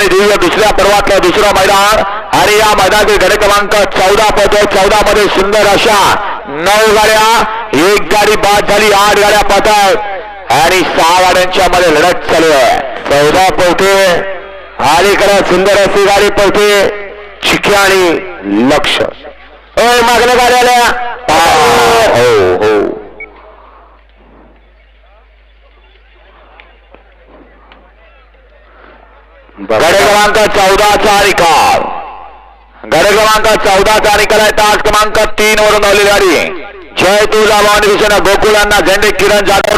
आणि दिव्य दुसऱ्या पर्वातलं दुसरं मैदान. आणि या मैदानातील गडे क्रमांक चौदा पद चौदा मध्ये सुंदर अशा नऊ गाड्या. एक गाडी बाद झाली आठ गाड्या पळतात. आणि सहा गाड्यांच्या मध्ये लढत चालू आहे. चौदा पळते. अलीकडे सुंदर अशी गाडी पवते चिकी आणि लक्ष. ओय मागण्या गाड्या गड क्रमांक चौदाचा निकाल. गड क्रमांक चौदाचा निकाल आहे. तास क्रमांक तीन वरून धावलेली गाडी. जय तुळजाभवानी दिशेनं गोकुळांना झेंडे किरण जाधव